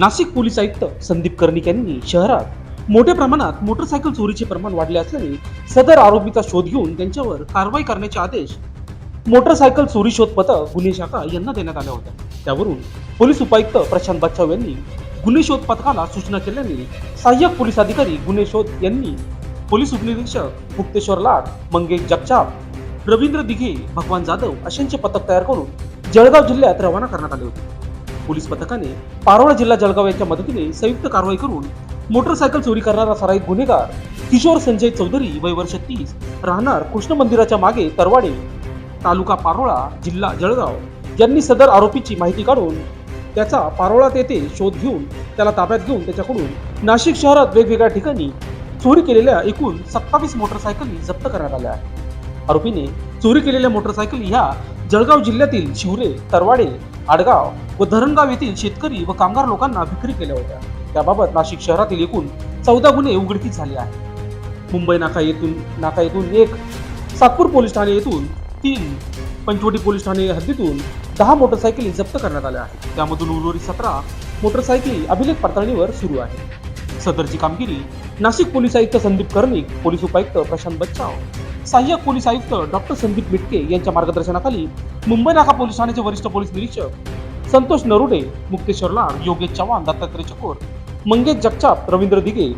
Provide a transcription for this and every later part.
Nashik police आयुक्त संदीप कर्णिक यांनी शहरात मोठ्या प्रमाणात मोटरसायकल चोरीचे प्रमाण वाढले असल्याने सदर आरोपीचा शोध घेऊन त्यांच्यावर कारवाई करण्याचे आदेश मोटरसायकल चोरी शोध पथक गुन्हे शाखा यांना देण्यात आल्या होत्या. त्यावरून पोलीस उपायुक्त प्रशांत बच्चाव यांनी गुन्हे शोध पथकाला सूचना केल्याने सहाय्यक पोलीस अधिकारी गुन्हे शोध यांनी पोलीस उपनिरीक्षक मुक्तेश्वर लाड मंगेश जगताप रवींद्र दिघे भगवान जाधव अशांचे पथक तयार करून जळगाव जिल्ह्यात रवाना करण्यात आले होते. पोलीस पथकाने पारोळा जिल्हा जळगाव यांच्या मदतीने संयुक्त कारवाई करून मोटरसायकल चोरी करणारा सराईत गुन्हेगार किशोर संजय चौधरी वय वर्ष तीस राहणार कृष्ण मंदिराच्या मागे तरवाडे तालुका पारोळा जिल्हा जळगाव. यांनी सदर आरोपीची माहिती काढून त्याचा पारोळा तेथे शोध घेऊन त्याला ताब्यात घेऊन त्याच्याकडून नाशिक शहरात वेगवेगळ्या ठिकाणी चोरी केलेल्या एकूण सत्तावीस मोटरसायकली जप्त करण्यात आल्या आरोपीने चोरी केलेल्या मोटरसायकली ह्या जळगाव जिल्ह्यातील शिवरे तरवाडे आडगाव व धरणगाव येथील शेतकरी व कामगार लोकांना विक्री केल्या होत्या. त्याबाबत नाशिक शहरातील एकूण चौदा गुन्हे उघडकीस झाले आहेत. मुंबई नाका येथून नाका येथून एक सातपूर पोलीस ठाणे येथून तीन पंचवटी पोलीस ठाणे हद्दीतून दहा मोटरसायकली जप्त करण्यात आल्या आहेत. त्यामधून उर्वरित सतरा मोटरसायकली अभिलेख पडताळणीवर सुरू आहे सदरची कामगिरी नाशिक पोलीस आयुक्त संदीप कर्णिक पोलीस उपायुक्त प्रशांत बच्चाव. सहाय्यक पोलीस आयुक्त डॉक्टर संदीप मिटके यांच्या मार्गदर्शनाखाली मुंबई नाका पोलीस ठाण्याचे वरिष्ठ पोलीस निरीक्षक संतोष नरुडे मुक्तेश्वर लाड योगेश चव्हाण दत्तात्रय चकोर मंगेश जगचाप रवींद्र दिघे.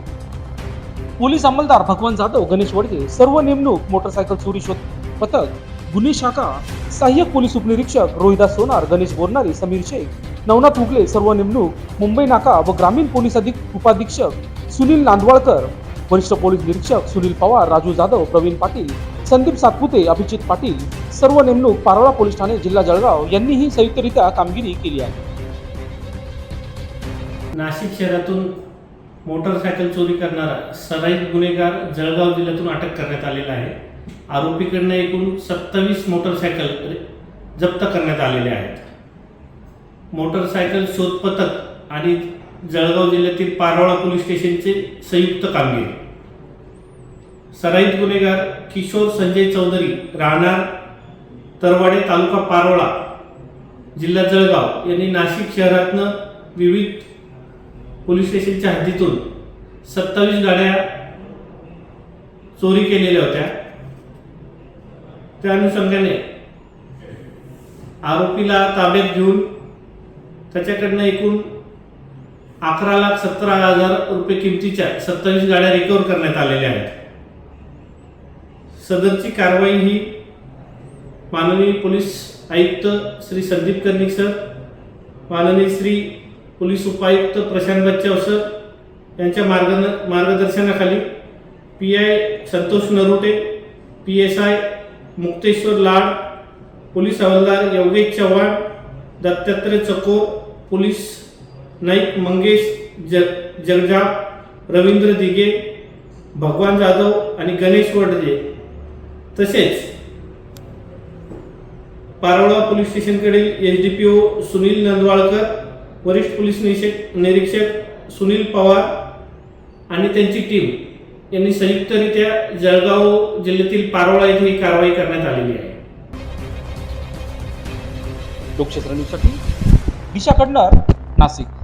पोलीस अंमलदार भगवान जाधव गणेश वडगे सर्व नेमणूक मोटरसायकल चोरी शोध पथक गुन्हे शाखा सहाय्यक पोलीस उपनिरीक्षक रोहिदास सोनार गणेश बोरनारे समीर शेख नवनाथ उगले सर्व नेमणूक मुंबई नाका व ग्रामीण पोलीस अधिक उपाधीक्षक सुनील नांदवाळकर वरिष्ठ पोलीस निरीक्षक सुनील पवार राजू जाधव प्रवीण पाटील संदीप सातपुते अभिजित पाटील सर्व नेमणूक पारोळा पोलीस ठाणे जिल्हा जळगाव यांनीही संयुक्तरित्या कामगिरी केली आहे. नाशिक शहरातून मोटरसायकल चोरी करणारा सराईत गुन्हेगार जळगाव जिल्ह्यातून अटक करण्यात आलेला आहे. आरोपीकडनं एकूण सत्तावीस मोटरसायकल जप्त करण्यात आलेले आहेत. मोटरसायकल शोध पथक आणि जळगाव जिल्ह्यातील पारोळा पोलीस स्टेशनचे संयुक्त कामगिरी. सराईत गुन्हेगार किशोर संजय चौधरी राहणार तरवाडे तालुका पारोळा जिल्हा जळगाव यांनी नाशिक शहरातनं विविध पोलीस स्टेशनच्या हद्दीतून सत्तावीस गाड्या चोरी केलेल्या होत्या. त्या अनुषंगाने आरोपीला ताब्यात घेऊन त्याच्याकडनं एकूण अकरा लाख सतरा हजार रुपये किमतीच्या सत्तावीस गाड्या रिकव्हर करण्यात आलेल्या आहेत. सदरची कारवाई ही माननीय पोलीस आयुक्त श्री संदीप कर्णिक सर माननीय श्री पोलीस उपायुक्त प्रशांत बच्चाव सर यांच्या मार्ग मार्गदर्शनाखाली P I Santosh Narote P S I Mukteshwar Lad police हवालदार योगेश चव्हाण दत्तात्रय चकोर पोलीस नाईक मंगेश जग जगजाप रवींद्र दिघे भगवान जाधव आणि गणेश वडजे. तसेच Parola police स्टेशनकडील S D P O Sunil Nandwalkar वरिष्ठ पोलीस निरीक्षक निरीक्षक सुनील पवार आणि त्यांची टीम यांनी संयुक्तरित्या जळगाव जिल्ह्यातील पारोळा येथे ही कारवाई करण्यात आलेली आहे. लोकक्षेत्र न्यूजसाठी दिशा कडणार नाशिक.